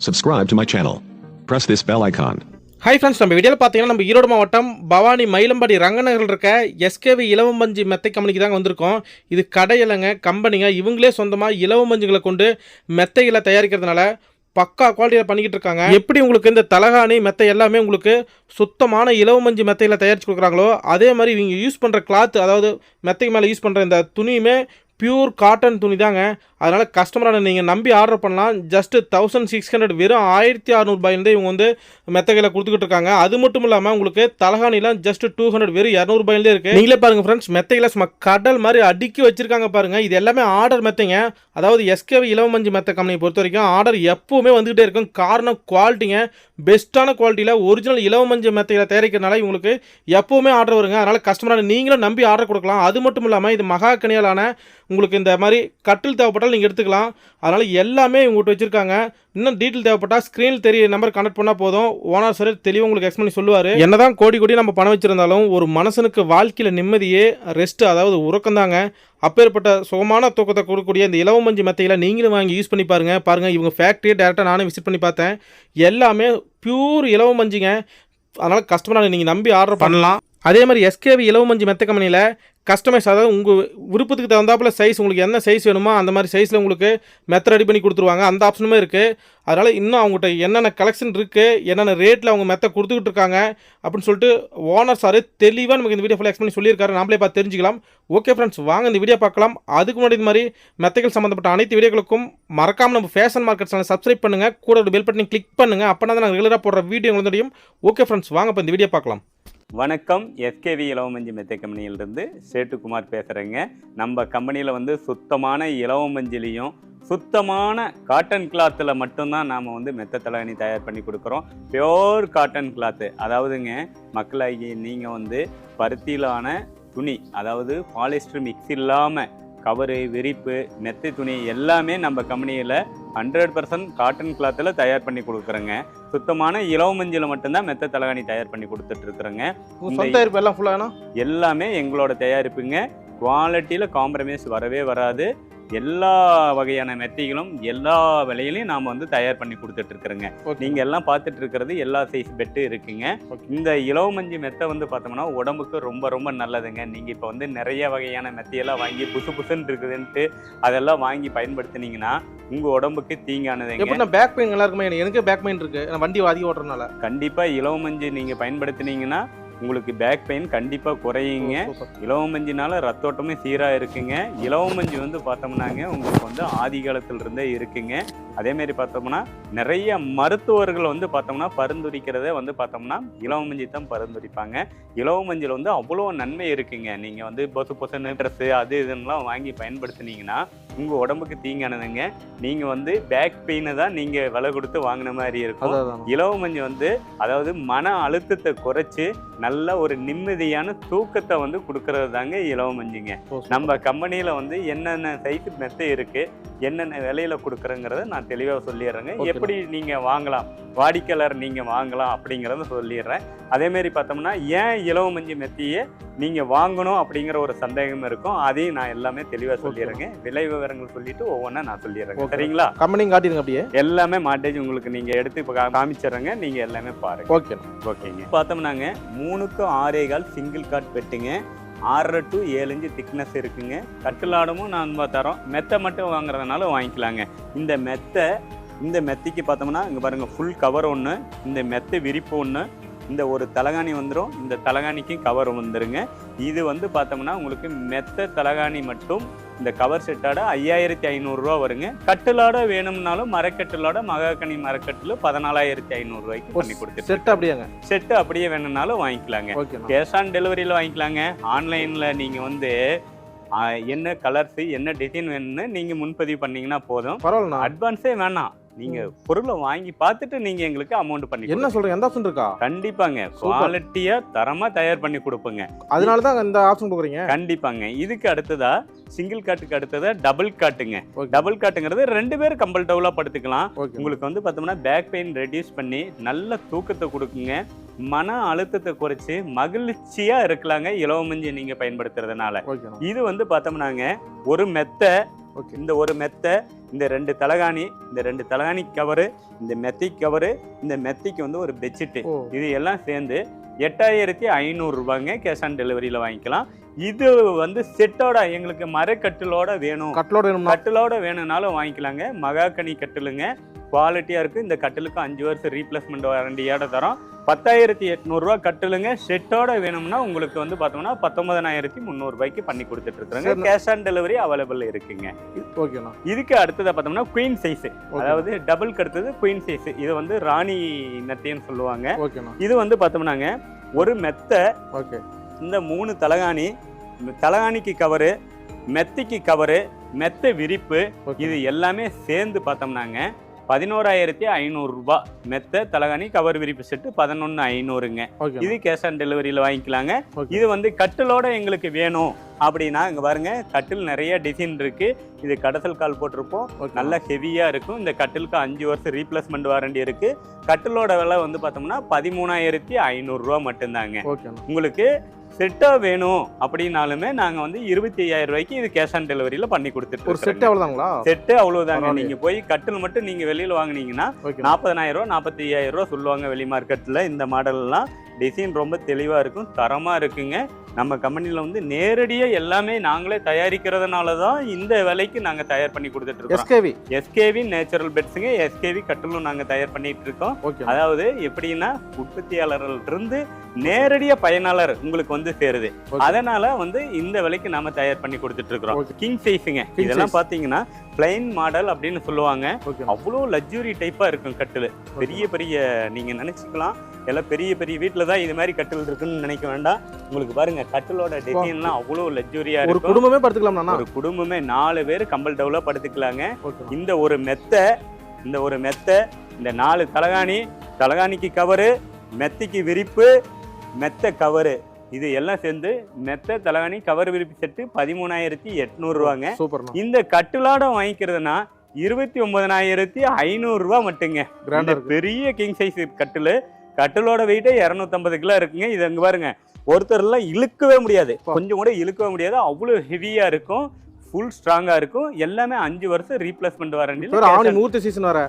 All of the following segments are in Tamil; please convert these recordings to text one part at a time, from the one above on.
Subscribe to my channel. Press this bell icon. Hi friends நம்ம வீடியோவில் பார்த்தீங்கன்னா நம்ம ஈரோடு மாவட்டம் பவானி மயிலம்பாடி ரங்கநகரில் இருக்க எஸ்கேவி இலவமஞ்சி மெத்தை கம்பெனிக்கு தாங்க வந்திருக்கோம் இது கடையிலங்க கம்பெனிங்க இவங்களே சொந்தமாக இலவமஞ்சுகளை கொண்டு மெத்தைகளை தயாரிக்கிறதுனால பக்கா குவாலிட்டியில் பண்ணிக்கிட்டு இருக்காங்க எப்படி உங்களுக்கு இந்த தலகாணி மெத்தை எல்லாமே உங்களுக்கு சுத்தமான இலவமஞ்சி மெத்தையில் தயாரித்து கொடுக்குறாங்களோ அதே மாதிரி இவங்க யூஸ் பண்ணுற கிளாத் அதாவது மெத்தைக்கு மேலே யூஸ் பண்ணுற இந்த துணியுமே பியூர் காட்டன் துணி தாங்க. அதனால் கஸ்டமரான நீங்கள் நம்பி ஆர்டர் பண்ணலாம். ஜஸ்ட்டு தௌசண்ட் சிக்ஸ் ஹண்ட்ரட் வெறும் ஆயிரத்தி அறநூறுபாயிலேருந்து இவங்க வந்து மெத்தகையில் கொடுத்துக்கிட்டு இருக்காங்க. அது மட்டும் இல்லாமல் உங்களுக்கு தலகாணிலாம் ஜஸ்ட் டூ ஹண்ட்ரட் வெறும் இரநூறுபாயிலே இருக்குது நீங்களே பாருங்கள் ஃப்ரெண்ட்ஸ் மெத்தைகளை சும்மா கடல் மாதிரி அடுக்கி வச்சுருக்காங்க பாருங்கள் இது எல்லாமே ஆர்டர் மெத்தைங்க. அதாவது எஸ்கேவி இலவமஞ்சி மெத்தை கம்பெனியை பொறுத்த வரைக்கும் ஆர்டர் எப்போவுமே வந்துகிட்டே இருக்கும். காரணம் குவாலிட்டிங்க பெஸ்ட்டான குவாலிட்டியில் ஒரிஜினல் இலவமஞ்சி மெத்தையில் தயாரிக்கிறதுனால இவங்களுக்கு எப்போவுமே ஆர்டர் வருங்க. அதனால் கஸ்டமரான நீங்களும் நம்பி ஆர்டர் கொடுக்கலாம். அது மட்டும் இல்லாமல் இது மகா கனியாலான உங்களுக்கு இந்த மாதிரி கட்டில் தேவைப்பட்டால் நீங்கள் எடுத்துக்கலாம். அதனால் எல்லாமே இவங்ககிட்ட வச்சுருக்காங்க. இன்னும் டீட்டெயில் தேவைப்பட்டால் ஸ்க்ரீனில் தெரிய நம்பர் கனெக்ட் பண்ணால் போதும். ஓனர் சார் தெளிவாக உங்களுக்கு எக்ஸ்பிளைன் சொல்லுவார். என்னதான் கோடி கோடி நம்ம பணம் வச்சிருந்தாலும் ஒரு மனுஷனுக்கு வாழ்க்கையில் நிம்மதியே ரெஸ்ட் அதாவது உறக்கம் தாங்க. அப்பேற்பட்ட சுகமான தூக்கத்தை கொடுக்கக்கூடிய இந்த இலவமஞ்சி மெத்தைகளை நீங்களும் வாங்கி யூஸ் பண்ணி பாருங்கள் பாருங்கள் இவங்க ஃபேக்ட்ரியை டேரெக்டாக நானும் விசிட் பண்ணி பார்த்தேன். எல்லாமே பியூர் இலவமஞ்சிங்க அதனால் கஸ்டமராக நீங்கள் நம்பி ஆர்டர் பண்ணலாம். அதே மாதிரி எஸ்கேவி இலவமஞ்சி மெத்த கம்பெனியில் கஸ்டமைஸ் அதாவது உங்கள் விருப்பத்துக்கு தகுந்தாப்பில் சைஸ் உங்களுக்கு என்ன சைஸ் வேணுமோ அந்த மாதிரி சைஸில் உங்களுக்கு மெத்தட் ரெடி பண்ணி கொடுத்துருவாங்க. அந்த ஆப்ஷனுமே இருக்குது அதனால் இன்னும் அவங்ககிட்ட என்னென்ன கலெக்ஷன் இருக்குது என்னென்ன ரேட்டில் அவங்க மெத்த கொடுத்துக்கிட்டு இருக்காங்க அப்படின்னு சொல்லிட்டு ஓனர் சார் தெளிவாக நமக்கு இந்த வீடியோ ஃபுல்லாக எக்ஸ்பிளைன் சொல்லியிருக்காரு. நாமளே பார்த்து தெரிஞ்சுக்கலாம். ஓகே ஃப்ரெண்ட்ஸ் வாங்க இந்த வீடியோ பார்க்கலாம். அதுக்கு முன்னாடி இந்த மாதிரி மெத்தைகள் சம்மந்தப்பட்ட அனைத்து வீடியோகளுக்கும் மறக்காமல் நம்ம ஃபேஷன் மார்க்கெட் சேனல் சப்ஸ்கிரைப் பண்ணுங்கள் கூட ஒரு பெல் பட்டனை கிளிக் பண்ணுங்கள் அப்போனா தான் நாங்கள் ரெகுலராக போடுற வீடியோ உங்களுக்கு தெரியும் ஓகே ஃப்ரெண்ட்ஸ் வாங்க இப்போ இந்த வீடியோ பார்க்கலாம். வணக்கம். எஸ்கேவி இலவமஞ்சி மெத்தை கம்பெனியிலிருந்து சேட்டுக்குமார் பேசுகிறேங்க நம்ம கம்பெனியில் வந்து சுத்தமான இலவமஞ்சிலையும் சுத்தமான காட்டன் கிளாத்தில் மட்டும்தான் நாம் வந்து மெத்த தலைவணி தயார் பண்ணி கொடுக்குறோம். பியோர் காட்டன் கிளாத்து அதாவதுங்க மக்களாகி நீங்கள் வந்து பருத்தியிலான துணி அதாவது பாலிஸ்டர் மிக்ஸ் இல்லாமல் கவரு விரிப்பு மெத்தை துணி எல்லாமே நம்ம கம்பெனியில் ஹண்ட்ரட் பர்சன்ட் காட்டன் கிளாத்தில் தயார் பண்ணி கொடுக்குறோங்க. சுத்தமான இலவமஞ்சில் மட்டும்தான் மெத்த தலைகாணி தயார் பண்ணி கொடுத்துட்டு இருக்கிறோங்க உங்கள் சொந்த இருப்பு எல்லாம் ஃபுல்லாக எல்லாமே எங்களோட தயாரிப்புங்க. குவாலிட்டியில் காம்ப்ரமைஸ் வரவே வராது. எல்லா வகையான மெத்தைகளும் எல்லா விலையிலையும் நாம் வந்து தயார் பண்ணி கொடுத்துட்டு இருக்கிறோங்க. நீங்கள் எல்லாம் பார்த்துட்டு இருக்கிறது எல்லா சைஸ் பெட்டு இருக்குங்க. இந்த இலவமஞ்சி மெத்தை வந்து பார்த்தோம்னா உடம்புக்கு ரொம்ப ரொம்ப நல்லதுங்க. நீங்கள் இப்போ வந்து நிறைய வகையான மெத்தையெல்லாம் வாங்கி புசு புசுன்னு இருக்குதுன்ட்டு அதெல்லாம் வாங்கி பயன்படுத்துனீங்கன்னா உங்கள் உடம்புக்கு தீங்கானதுங்க. பேக் பெயின் நல்லா இருக்குமே? எனக்கு பேக் பெயின் இருக்கு. நான் வண்டி அதிகம் ஓட்டுறதுனால. கண்டிப்பாக இலவமஞ்சி நீங்கள் பயன்படுத்துனீங்கன்னா உங்களுக்கு பேக் பெயின் கண்டிப்பாக குறையுங்க. இலவமஞ்சினால ரத்தோட்டமே சீராக இருக்குங்க. இலவமஞ்சி வந்து பார்த்தோம்னாங்க உங்களுக்கு வந்து ஆதி காலத்துல இருந்தே இருக்குங்க. அதேமாரி பார்த்தோம்னா நிறைய மருத்துவர்கள் வந்து பார்த்தோம்னா பரிந்துரைக்கிறதே வந்து பார்த்தோம்னா இலவமஞ்சி தான் பரிந்துரைப்பாங்க. இலவமஞ்சில் வந்து அவ்வளோ நன்மை இருக்குங்க. நீங்கள் வந்து பொசு பொசுன்னு ட்ரெஸ்ஸு அது இதுன்னெலாம் வாங்கி பயன்படுத்துனீங்கன்னா உங்கள் உடம்புக்கு தீங்கானதுங்க. நீங்கள் வந்து பேக் பெயினை தான் நீங்கள் விலை கொடுத்து வாங்கின மாதிரி இருக்கும். அதான் இலவமஞ்சி வந்து அதாவது மன அழுத்தத்தை குறைச்சி நல்ல ஒரு நிம்மதியான தூக்கத்தை வந்து கொடுக்கறது தாங்க இலவமஞ்சிங்க நம்ம கம்பெனியில் வந்து என்னென்ன சைஸ் மெத்தை இருக்கு என்னென்ன விலையில கொடுக்குறங்கிறத நான் தெளிவாக சொல்லிடுறேங்க. எப்படி நீங்கள் வாங்கலாம்? வாடிக்கையாளர் நீங்கள் வாங்கலாம் அப்படிங்கிறத சொல்லிடுறேன். அதேமாரி பார்த்தோம்னா ஏன் இலவமஞ்சி மெத்தியை நீங்கள் வாங்கணும் அப்படிங்கிற ஒரு சந்தேகம் இருக்கும். அதையும் நான் எல்லாமே தெளிவாக சொல்லிடுறேங்க. விலை விவரங்கள் சொல்லிட்டு ஒவ்வொன்றா நான் சொல்லிடுறேங்க. Okay. சரிங்களா? கம்பெனியும் காட்டிடுங்க அப்படியே. எல்லாமே மாட்டேஜ் உங்களுக்கு நீங்கள் எடுத்து இப்போ காமிச்சிடுறேங்க. நீங்கள் எல்லாமே பாருங்க. ஓகே ஓகேங்க. பார்த்தோம்னாங்க மூணுக்கு ஆறே கால் சிங்கிள் காட் பெட்டுங்க. ஆறரை டு ஏழு இன்ச்சு திக்னஸ் இருக்குங்க. கட்டிலாடமும் நான் தரோம். மெத்தை மட்டும் வாங்குறதுனால வாங்கிக்கலாங்க. இந்த மெத்தை இந்த மெத்தைக்கு பார்த்தோம்னா இங்கே பாருங்கள் ஃபுல் கவர் ஒன்று இந்த மெத்தை விரிப்பு ஒன்று இந்த ஒரு தலகாணி வந்துடும் இந்த தலகாணிக்கும் கவர் வந்துடுங்க இது வந்து பார்த்தோம்னா உங்களுக்கு மெத்த தலகாணி மட்டும் இந்த கவர் செட்டோட ஐயாயிரத்தி ஐநூறுரூவா வருங்க. கட்டிலாட வேணும்னாலும் மரக்கட்டிலோட மகாக்கனி மரக்கட்டில் பதினாலாயிரத்தி ஐநூறுரூவாய்க்கு பண்ணி கொடுத்துட்டு செட் அப்படியாங்க? செட்டு அப்படியே வேணும்னாலும் வாங்கிக்கலாங்க. கேஷ் ஆன் டெலிவரியில் வாங்கிக்கலாங்க. ஆன்லைனில் நீங்கள் வந்து என்ன கலர்ஸு என்ன டிசைன் வேணும்னு நீங்கள் முன்பதிவு பண்ணீங்கன்னா போதும். அட்வான்ஸே வேணாம். நீங்கள் பொருளை வாங்கி பார்த்துட்டு நீங்கள் எங்களுக்கு அமௌண்ட் பண்ணி என்ன. சொல்றீங்க? எந்த ஆப்ஷன் இருக்கா? கண்டிப்பாங்க. குவாலிட்டியாக தரமாக தயார் பண்ணி கொடுப்போங்க. அதனால தான் இந்த ஆப்ஷன் கொடுக்குறீங்க? கண்டிப்பாங்க. இதுக்கு அடுத்ததா சிங்கிள் காட்டுக்கு அடுத்ததா டபுள் காட்டுங்க. டபுள் காட்டுங்கிறது ரெண்டு பேரும் கம்பல் டவுலா படுத்துக்கலாம். உங்களுக்கு வந்து பார்த்தோம்னா பேக் பெயின் ரெடியூஸ் பண்ணி நல்ல தூக்கத்தை கொடுக்குங்க. மன அழுத்தத்தை குறைச்சி மகிழ்ச்சியா இருக்கலாங்க. இலவமஞ்சி நீங்க பயன்படுத்துறதுனால. இது வந்து பார்த்தோம்னாங்க ஒரு மெத்தை ஓகே. இந்த ஒரு மெத்தை இந்த ரெண்டு தலகாணி இந்த ரெண்டு தலகாணி கவரு இந்த மெத்தை கவரு இந்த மெத்தைக்கு வந்து ஒரு பெட்ஷீட்டு. இது எல்லாம் சேர்ந்து எட்டாயிரத்தி ஐநூறு ரூபாங்க கேஷ் ஆன் டெலிவரியில் வாங்கிக்கலாம். இது வந்து செட்டோட எங்களுக்கு மரக்கட்டிலோட வேணும். கட்லோட வேணும்னா? கட்டிலோட வேணும்னாலும் வாங்கிக்கலாங்க. மகாகனி கட்டிலுங்க. குவாலிட்டியாக இருக்குது இந்த கட்டிலுக்கு அஞ்சு வருஷம் ரீப்ளேஸ்மெண்ட் வாரண்டியோட தரோம். பத்தாயிரத்தி எட்நூறுரூவா கட்டிலுங்க. செட்டோட வேணும்னா உங்களுக்கு வந்து பார்த்தோம்னா பத்தொன்பதனாயிரத்தி முந்நூறுபாய்க்கு பண்ணி சரிண்ணா. கேஷ் ஆன் டெலிவரி அவைலபிள் இருக்குங்க. ஓகேண்ணா இதுக்கு அடுத்ததா பார்த்தோம்னா குயின் சைஸ் அதாவது டபுள் அடுத்தது குயின் சைஸ் இது வந்து ராணி நெத்தைன்னு சொல்லுவாங்க. இது வந்து பார்த்தோம்னாங்க ஒரு மெத்தை ஓகே. இந்த மூணு தலகாணி தலகாணிக்கு கவரு மெத்தைக்கு கவரு மெத்தை விரிப்பு இது எல்லாமே சேர்ந்து பார்த்தோம்னாங்க. பதினோராயிரத்தி ஐநூறுரூபா மெத்தை தலகாணி கவர் விரிப்பு செட்டு பதினொன்று ஐநூறுங்க. இது கேஷ் ஆன் டெலிவரியில் வாங்கிக்கலாங்க. இது வந்து கட்டிலோட எங்களுக்கு வேணும் அப்படின்னா இங்கே பாருங்க கட்டில் நிறைய டிசைன் இருக்கு. இது கடசல் கால் போட்டிருப்போம். நல்ல ஹெவியாக இருக்கும். இந்த கட்டிலுக்கு அஞ்சு வருஷம் ரீப்ளேஸ்மெண்ட் வாரண்டி இருக்கு. கட்டிலோட விலை வந்து பார்த்தோம்னா பதிமூணாயிரத்தி ஐநூறுரூவா மட்டும்தாங்க. உங்களுக்கு செட்டாக வேணும் அப்படின்னாலுமே நாங்கள் வந்து இருபத்தி ஐயாயிரம் ரூபாய்க்கு இது கேஷ் ஆன் டெலிவரியில் பண்ணி கொடுத்துட்டு ஒரு செட் எவ்வளோதாங்களா செட்டு அவ்வளவுதாங்க. பரவாயில்லையே. நீங்க போய் கட்டில் மட்டும் நீங்க வெளியில வாங்குனீங்கன்னா நாற்பதனாயிரம் ரூபா நாற்பத்தி ஐயாயிரம் ரூபா சொல்லுவாங்க வெளி மார்க்கெட்ல இந்த மாடல்லாம் டிசைன் ரொம்ப தெளிவா இருக்கும் தரமா இருக்குங்க. நம்ம கம்பெனில வந்து நேரடியா எல்லாமே நாங்களே தயாரிக்கிறதுனால தான் இந்த விலைக்கு நாங்க தயார் பண்ணி கொடுத்துட்டு இருக்கோம் எஸ்கேவி எஸ்கேவி நேச்சுரல் பெட்ஸுங்க எஸ்கேவி கட்டிலும் நாங்க தயார் பண்ணிட்டு இருக்கோம். அதாவது எப்படின்னா உற்பத்தியாளர்கள் இருந்து நேரடியா பயனாளர் உங்களுக்கு வந்து சேருது. அதனால வந்து இந்த விலைக்கு நாம தயார் பண்ணி கொடுத்துட்டு இருக்கிறோம். கிங் சைஸுங்க இதெல்லாம் size. பிளைன் மாடல் அப்படின்னு சொல்லுவாங்க. அவ்வளோ லக்ஸுரி டைப்பா இருக்கும் கட்டில். பெரிய பெரிய நீங்க நினைச்சுக்கலாம். எல்லாம் பெரிய பெரிய வீட்டில் தான் இது மாதிரி கட்டில் இருக்குன்னு நினைக்க வேண்டாம். உங்களுக்கு பாருங்க கட்டிலோட டிசைன்லாம் அவ்வளோ லக்ஸுரியா ஒரு குடும்பமே படுத்துக்கலாம்ண்ணா ஒரு குடும்பமே நாலு பேர் கம்பல் டவுல படுத்துக்கலாங்க. இந்த ஒரு மெத்தை இந்த ஒரு மெத்தை இந்த நாலு தலகாணி தலகாணிக்கு கவரு மெத்தைக்கு விரிப்பு மெத்தை கவரு இது எல்லாம் சேர்ந்து மெத்தை தலகாணி கவர் விரிப்பு செட்டு பதிமூணாயிரத்தி எட்நூறுவாங்க இந்த கட்டுலாட வாங்கிக்கிறதுனா இருபத்தி ஒன்பதனாயிரத்தி ஐநூறுரூவா மட்டுங்க. இந்த பெரிய கிங் சைஸ் கட்டில் கட்டிலோட வெயிட்டே இரநூத்தம்பது கிலோ இருக்குங்க. இது அங்க பாருங்க. ஒருத்தர்லாம் இழுக்கவே முடியாது. கொஞ்சம் கூட இழுக்கவே முடியாது. அவ்வளோ ஹெவியா இருக்கும். ஃபுல் ஸ்ட்ராங்கா இருக்கும். எல்லாமே அஞ்சு வருஷம் ரீப்ளேஸ்மெண்ட் வாரண்டி ஆணி சீசன் வர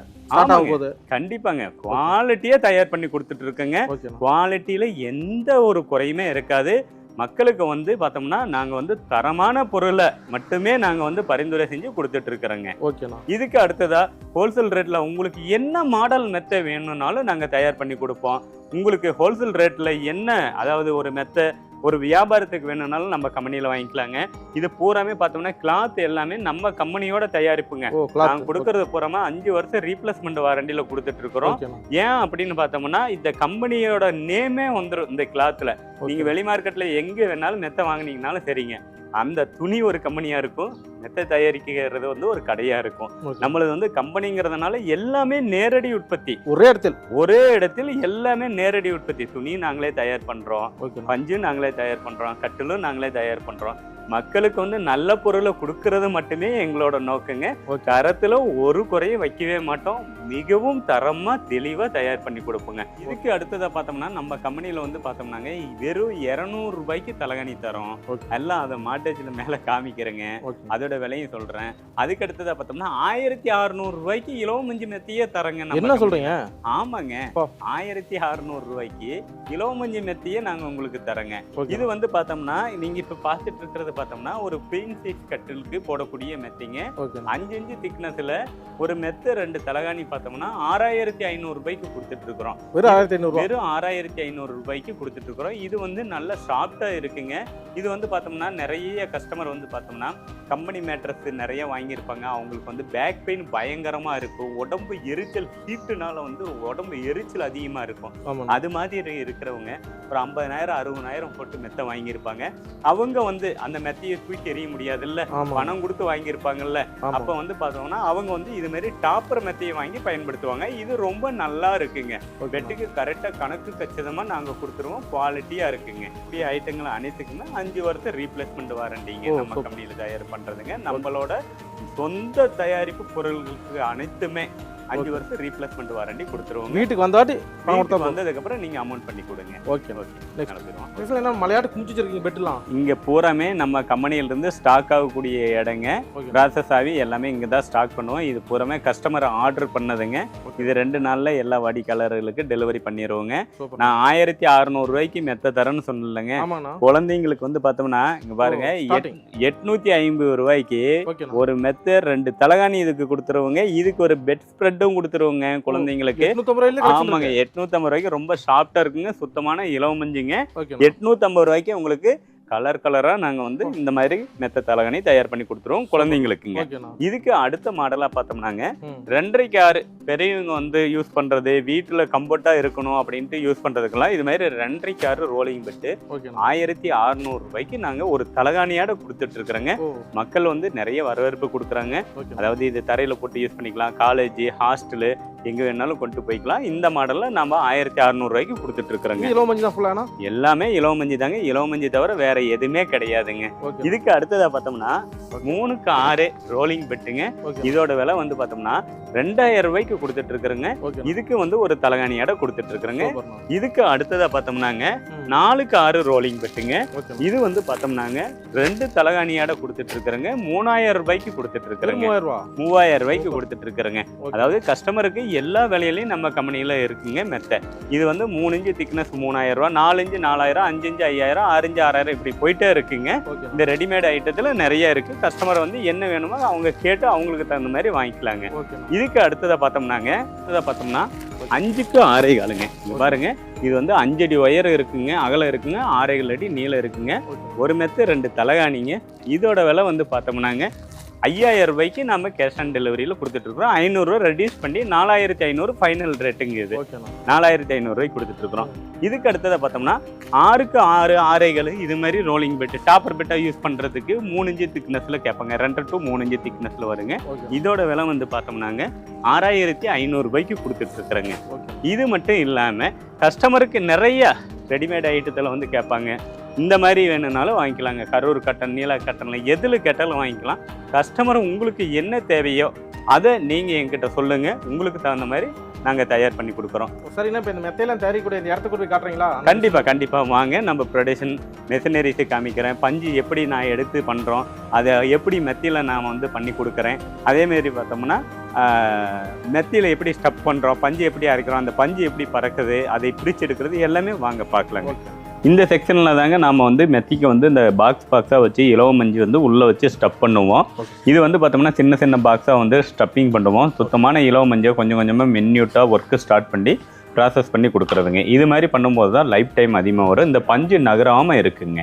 கண்டிப்பாங்க. குவாலிட்டியா தயார் பண்ணி கொடுத்துட்டு இருக்கேங்க. குவாலிட்டியில எந்த ஒரு குறையுமே இருக்காது. மக்களுக்கு வந்து பார்த்தோம்னா நாங்க வந்து தரமான பொருளை மட்டுமே நாங்க வந்து பரிந்துரை செஞ்சு கொடுத்துட்டு இருக்கிறோங்க. ஓகேண்ணா இதுக்கு அடுத்ததா ஹோல்சேல் ரேட்ல உங்களுக்கு என்ன மாடல் மெத்தை வேணும்னாலும் நாங்க தயார் பண்ணி கொடுப்போம். உங்களுக்கு ஹோல்சேல் ரேட்ல என்ன அதாவது ஒரு மெத்தை ஒரு வியாபாரத்துக்கு வேணும்னாலும் நம்ம கம்பெனியில வாங்கிக்கலாங்க. இது பூராமே பார்த்தோம்னா கிளாத் எல்லாமே நம்ம கம்பெனியோட தயாரிப்புங்க. ஓ நாங்க கிளாத் கொடுக்கறது பூராம அஞ்சு வருஷம் ரீப்ளேஸ்மெண்ட் வாரண்டியில கொடுத்துட்டு இருக்கிறோம். ஏன் அப்படின்னு பார்த்தோம்னா இந்த கம்பெனியோட நேமே வந்துடும் இந்த கிளாத்ல நீங்க வெளி மார்க்கெட்ல எங்க வேணாலும் மெத்தை வாங்குனீங்கனாலும் சரிங்க. அந்த துணி ஒரு கம்பெனியா இருக்கும். மெத்தை தயாரிக்கிறது வந்து ஒரு கடையா இருக்கும். நம்மளது வந்து கம்பெனிங்கிறதுனால எல்லாமே நேரடி உற்பத்தி. ஒரே இடத்தில்? ஒரே இடத்தில் எல்லாமே நேரடி உற்பத்தி. துணி நாங்களே தயார் பண்றோம். பஞ்சும் நாங்களே தயார் பண்றோம். கட்டிலும் நாங்களே தயார் பண்றோம். மக்களுக்கு வந்து நல்ல பொருளை கொடுக்கறது மட்டுமே எங்களோட நோக்கங்க. தரத்துல ஒரு குறையும் வைக்கவே மாட்டோம். மிகவும் தரமா தெளிவா தயார் பண்ணி கொடுப்போங்க. இதுக்கு அடுத்ததா பார்த்தோம்னா நம்ம கம்பெனில வந்து பார்த்தோம்னாங்க வெறும் 200 ரூபாய்க்கு தலகாணி தரோம். எல்லாம் அதை மாட்டேஜ்ல மேல காமிக்கிறேங்க. ஓகே. அதோட விலையும் சொல்றேன். அதுக்கு அடுத்ததா பார்த்தோம்னா ஆயிரத்தி அறுநூறு ரூபாய்க்கு இலவ மஞ்சு மெத்தியே தரங்க என்ன சொல்றீங்க? ஆமாங்க. ஆயிரத்தி அறுநூறு ரூபாய்க்கு இலவ மஞ்சு மெத்தியே நாங்க உங்களுக்கு தரங்க. இது வந்து பார்த்தோம்னா நீங்க இப்ப பார்த்துட்டு இருக்கிறது பார்த்தோம்னா ஒரு சைஸ் கட்டிலுக்கு போடக்கூடிய மெத்தைங்க. அஞ்சு இன்ச்சு திக்னஸ்ல ஒரு மெத்தை ரெண்டு தலகாணி பார்த்தோம்னா ஆறாயிரத்தி ஐநூறு ரூபாய்க்கு கொடுத்துட்டு இருக்கிறோம். வெறும் ஆயிரத்தி வெறும் ஆறாயிரத்தி ஐநூறு ரூபாய்க்கு கொடுத்துட்டு இருக்கிறோம். இது வந்து நல்ல சாஃப்டா இருக்குங்க. இது வந்து பார்த்தோம்னா நிறைய கஸ்டமர் வந்து பார்த்தோம்னா கம்பெனி மேட்ரஸ் நிறைய வாங்கியிருப்பாங்க. அவங்களுக்கு வந்து பேக் பெயின் பயங்கரமா இருக்கும். உடம்பு எரிச்சல் ஹீட்டுனால வந்து உடம்பு எரிச்சல் அதிகமா இருக்கும். அது மாதிரி இருக்கிறவங்க ஒரு ஐம்பதனாயிரம் அறுபதாயிரம் போட்டு மெத்தை வாங்கியிருப்பாங்க. அவங்க வந்து அந்த மெத்தையை தூக்கி எறிய முடியாதுல்ல? பணம் கொடுத்து வாங்கியிருப்பாங்கல்ல? அப்ப வந்து பார்த்தோம்னா அவங்க வந்து இது மாதிரி டாப்பர் மெத்தையை வாங்கி பயன்படுத்துவாங்க. இது ரொம்ப நல்லா இருக்குங்க. பெட்டுக்கு கரெக்டா கணக்கு கச்சிதமா நாங்க கொடுத்துருவோம். குவாலிட்டியா இருக்குங்க. இப்படி ஐட்டங்கள் அனைத்துக்குமே அஞ்சு வருஷம் ரீப்ளேஸ்மெண்ட் வாரண்டிங்க நம்ம. கம்பெனியில தயார் பண்றதுங்க. நம்மளோட சொந்த தயாரிப்பு பொருள்களுக்கு அனைத்துமே அஞ்சு வருஷம் ரீப்ளேஸ்மெண்ட் வாரண்டி கொடுத்துருவோங்க. வீட்டுக்கு வந்தாட்டி பணம் கொடுத்தா வீட்டுக்கு போதும். வந்ததுக்கு அப்புறம் நீங்க அமௌண்ட் பண்ணி கொடுங்க. ஓகே ஓகே நெக்ஸ்ட் என்ன மலையாட்டு குமிச்சு வச்சிருக்கீங்க பெட்லாம் இங்க பூராமே நம்ம கம்பெனியில இருந்து ஸ்டாக் ஆகக்கூடிய இடங்க. ப்ராசஸ் ஆகி எல்லாமே இங்க தான் ஸ்டாக் பண்ணுவோம். இது பூராமே கஸ்டமர் ஆர்டர் பண்ணதுங்க. இது ரெண்டு நாள்ல எல்லா வாடிக்கையாளர்களுக்கு டெலிவரி பண்ணிடுவோங்க நான் ஆயிரத்தி அறுநூறு ரூபாய்க்கு மெத்த தரேன்னு சொன்னலைங்க குழந்தைங்களுக்கு வந்து பார்த்தோம்னா இங்க பாருங்க எட்- starting. எட்நூத்தி ஐம்பது ரூபாய்க்கு ஒரு மெத்த ரெண்டு தலகாணி இதுக்கு கொடுத்துருவோங்க. இதுக்கு ஒரு பெட் ஸ்ப்ரெட்டும் கொடுத்துருவோங்க குழந்தைங்களுக்கு. ஆமாங்க எட்நூத்தம்பது ரூபாய்க்கு ரொம்ப சாஃப்டா இருக்குங்க சுத்தமான இலவமஞ்சுங்க ஓகே எட்நூத்தம்பது ரூபாய்க்கு உங்களுக்கு கலர் கலரா நாங்க வந்து இந்த மாதிரி மெத்த தலகாணி தயார் பண்ணி கொடுத்துருவோம் குழந்தைங்களுக்குங்க. இதுக்கு அடுத்த மாடலா பார்த்தோம்னாங்க ரெண்டரைக்கு ஆறு பெரியவங்க வந்து யூஸ் பண்றது வீட்டுல கம்ஃபர்ட்டா இருக்கணும் அப்படின்ட்டு யூஸ் பண்றதுக்கெல்லாம் இது மாதிரி ரெண்டரைக்கு ஆறு ரோலிங் பெட்டு ஆயிரத்தி அறுநூறு ரூபாய்க்கு நாங்க ஒரு தலகாணியோட கொடுத்துட்டு இருக்கிறோங்க. மக்கள் வந்து நிறைய வரவேற்பு கொடுக்குறாங்க. அதாவது இது தரையில போட்டு யூஸ் பண்ணிக்கலாம். காலேஜ் ஹாஸ்டலு எங்க வேணாலும் கொண்டு போய்க்கலாம். இந்த மாடல்ல நம்ம ஆயிரத்தி அறுநூறு ரூபாய்க்கு கொடுத்துட்டு இருக்கிறோங்க இது இலவ மஞ்சள் தான் ஃபுல்லாண்ணா எல்லாமே இலவமஞ்சி தாங்க. இலவமஞ்சி தவிர வேற எதுவுமே கிடையாதுங்க. இதுக்கு அடுத்ததா பார்த்தோம்னா மூணுக்கு ஆறு ரோலிங் பெட்டுங்க இதோட விலை வந்து பார்த்தோம்னா ரெண்டாயிரம் ரூபாய்க்கு கொடுத்துட்டு இருக்கிறோங்க ஓகே இதுக்கு வந்து ஒரு தலகாணியோட கொடுத்துட்டு இருக்கிறோங்க சூப்பர்ண்ணா இதுக்கு அடுத்ததா பார்த்தோம்னாங்க. நாலுக்கு ஆறு ரோலிங் பெட்டுங்க இது வந்து பார்த்தோம்னாங்க ரெண்டு தலகாணியோட கொடுத்துட்டு இருக்கிறேங்க மூணாயிரம் ரூபாய்க்கு கொடுத்துட்டு இருக்கிறேங்க மூவாயிரம் ரூபா? மூவாயிரம் ரூபாய்க்கு கொடுத்துட்டு இருக்கிறேங்க. அதாவது கஸ்டமருக்கு எல்லா வேலையிலையும் நம்ம கம்பெனியில இருக்குங்க மெத்த. இது வந்து மூணு இன்ச்சு திக்னஸ் மூணாயிரம் ரூபாய் நாலு இன்ச்சு நாலாயிரம் அஞ்சு இன்ச்சு ஐயாயிரம் ஆறு இன்ச்சு ஆறாயிரம் இப்படி போயிட்டே இருக்குங்க. இந்த ரெடிமேட் ஐட்டத்துல நிறைய இருக்கு. கஸ்டமர் வந்து என்ன வேணுமோ அவங்க கேட்டு அவங்களுக்கு தகுந்த மாதிரி வாங்கிக்கலாங்க. இதுக்கு அடுத்ததை பார்த்தோம்னாங்க இதை பார்த்தோம்னா அஞ்சுக்கு ஆறே காலுங்க. பாருங்க இது வந்து அஞ்சடி ஒயர் இருக்குங்க அகலம் இருக்குங்க ஆறேகால் அடி நீளம் இருக்குங்க. ஒரு மெத்து ரெண்டு தலகாணிங்க. இதோட விலை வந்து பார்த்தோம்னாங்க ஐயாயிரம் ரூபாய்க்கு நம்ம கேஷ் ஆன் டெலிவரியில் கொடுத்துட்டு இருக்கிறோம். ஐநூறுரூவா ரெடியூஸ் பண்ணி நாலாயிரத்தி ஐநூறு ஃபைனல் ரேட்டுங்க இது. நாலாயிரத்தி ஐநூறுரூவாய்க்கு கொடுத்துட்டு இருக்கிறோம். இதுக்கு அடுத்ததை பார்த்தோம்னா ஆறுக்கு ஆறு ஆறைகள் இது மாதிரி ரோலிங் பெட்டு டாப்பர் பெட்டாக யூஸ் பண்ணுறதுக்கு மூணு இன்ச்சு திக்னஸில் கேட்பாங்க. ரெண்டு டு மூணு இன்ச்சு திக்னஸில் வருங்க. இதோட விலை வந்து பார்த்தோம்னாங்க ஆறாயிரத்தி ஐநூறுரூபாய்க்கு கொடுத்துட்டு இருக்கிறேங்க. ஓகே இது மட்டும் இல்லாமல் கஸ்டமருக்கு நிறைய ரெடிமேட் ஐட்டத்தில் வந்து கேட்பாங்க. இந்த மாதிரி வேணும்னாலும் வாங்கிக்கலாங்க. கரூர் கட்டன் நீல கட்டனில் எதில் கேட்டாலும் வாங்கிக்கலாம். கஸ்டமர் உங்களுக்கு என்ன தேவையோ அதை நீங்கள் என்கிட்ட சொல்லுங்கள் உங்களுக்கு தகுந்த மாதிரி நாங்கள் தயார் பண்ணி கொடுக்குறோம். சரிண்ணா இப்போ இந்த மெத்தையெல்லாம் தயாரிக்கக்கூடிய இந்த இடத்த கொண்டு போய் காட்டுறீங்களா? கண்டிப்பாக கண்டிப்பாக வாங்க நம்ம ப்ரொடக்ஷன் மெஷினரிஸை காமிக்கிறேன். பஞ்சு எப்படி நான் எடுத்து பண்ணுறோம் அதை எப்படி மெத்தியில் நான் வந்து பண்ணி கொடுக்குறேன். அதேமாரி பார்த்தோம்னா மெத்தியில் எப்படி ஸ்டப் பண்ணுறோம் பஞ்சு எப்படி அரைக்கிறோம் அந்த பஞ்சு எப்படி பறக்குது அதை பிரிச்சு எடுக்கிறது எல்லாமே வாங்க பார்க்கலாங்க. இந்த செக்ஷனில் தாங்க நம்ம வந்து மெத்திக்கு வந்து இந்த பாக்ஸ் பாக்ஸாக வச்சு இலவ மஞ்சு வந்து உள்ளே வச்சு ஸ்டப் பண்ணுவோம். இது வந்து பார்த்தோம்னா சின்ன சின்ன பாக்ஸாக வந்து ஸ்டப்பிங் பண்ணுவோம். சுத்தமான இலவ மஞ்சை கொஞ்சம் கொஞ்சமாக மின்யூட்டாக ஒர்க்கு ஸ்டார்ட் பண்ணி ப்ராசஸ் பண்ணி கொடுக்குறதுங்க. இது மாதிரி பண்ணும்போது தான் லைஃப் டைம் அதிகமாக வரும். இந்த பஞ்சு நகராமல் இருக்குங்க.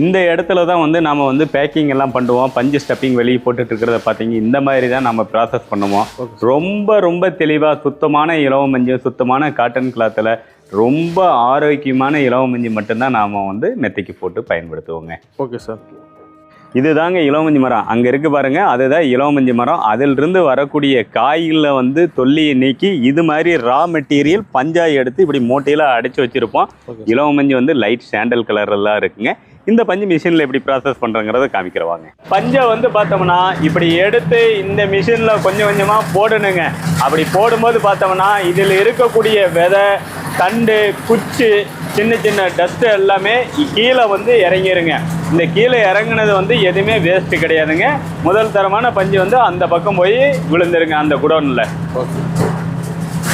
இந்த இடத்துல தான் வந்து நம்ம வந்து பேக்கிங் எல்லாம் பண்ணுவோம். பஞ்சு ஸ்டப்பிங் வெளியே போட்டுட்டு இருக்கிறத பார்த்தீங்க இந்த மாதிரி தான் நம்ம ப்ராசஸ் பண்ணுவோம். ரொம்ப ரொம்ப தெளிவாக சுத்தமான இலவ மஞ்சள் சுத்தமான காட்டன் கிளாத்தில் ரொம்ப ஆரோக்கியமான இலவ மஞ்சள் மட்டும்தான் நாம் வந்து மெத்தைக்கு போட்டு பயன்படுத்துவோங்க. Okay sir. இதுதாங்க இலவமஞ்சி மரம். அங்கே இருக்கு பாருங்க அதுதான் இலவமஞ்சி மரம். அதிலிருந்து வரக்கூடிய காய்களில் வந்து தொல்லியை நீக்கி இது மாதிரி ரா மெட்டீரியல் பஞ்சாய் எடுத்து இப்படி மூட்டையில் அடைச்சி வச்சிருப்போம். ஓகே இலவமஞ்சி வந்து லைட் சாண்டல் கலர்லாம் இருக்குங்க. இந்த பஞ்சு மிஷினில் எப்படி ப்ராசஸ் பண்ணுறங்கிறத காமிக்கிறவாங்க பஞ்சை வந்து பார்த்தோம்னா இப்படி எடுத்து இந்த மிஷினில் கொஞ்சம் கொஞ்சமாக போடணுங்க. அப்படி போடும்போது பார்த்தோம்னா இதில் இருக்கக்கூடிய விதை தண்டு குச்சி சின்ன சின்ன டஸ்ட் எல்லாமே கீழே வந்து இறங்கிருங்க. இந்த கீழே இறங்குனது வந்து எதுவுமே வேஸ்ட் கிடையாதுங்க. முதல் தரமான பஞ்சு வந்து அந்த பக்கம் போய் விழுந்துருங்க அந்த குடோனில்.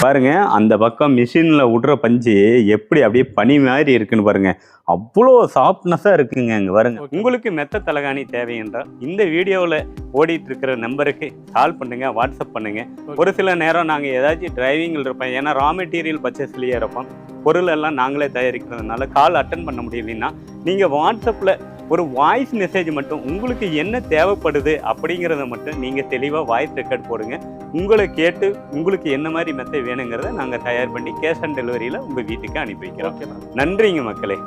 பாருங்க அந்த பக்கம் மிஷினில் விடுற பஞ்சு எப்படி அப்படியே பனி மாதிரி இருக்குன்னு பாருங்க. அவ்வளோ சாஃப்ட்னஸாக இருக்குங்க இங்கே பாருங்க. Okay. உங்களுக்கு மெத்த தலகாணி தேவை என்றால் இந்த வீடியோவில் ஓடிட்டு இருக்கிற நம்பருக்கு கால் பண்ணுங்க வாட்ஸ்அப் பண்ணுங்க. ஒரு சில நேரம் நாங்கள் ஏதாச்சும் டிரைவிங்கில் இருப்போம். ஏன்னா ரா மெட்டீரியல் பர்ச்சேஸ்லேயே இருப்போம். பொருள் எல்லாம் நாங்களே தயாரிக்கிறதுனால கால் அட்டன் பண்ண முடியலைன்னா நீங்கள் வாட்ஸ்அப்பில் ஒரு வாய்ஸ் மெசேஜ் மட்டும் உங்களுக்கு என்ன தேவைப்படுது அப்படிங்கிறத மட்டும் நீங்கள் தெளிவாக வாய்ஸ் ரெக்கார்ட் போடுங்க. உங்களை கேட்டு உங்களுக்கு என்ன மாதிரி மெத்தை வேணுங்கிறத நாங்கள் தயார் பண்ணி கேஷ் ஆன் டெலிவரியில் உங்கள் வீட்டுக்கு அனுப்பி வைக்கிறோம். நன்றிங்க மக்களே.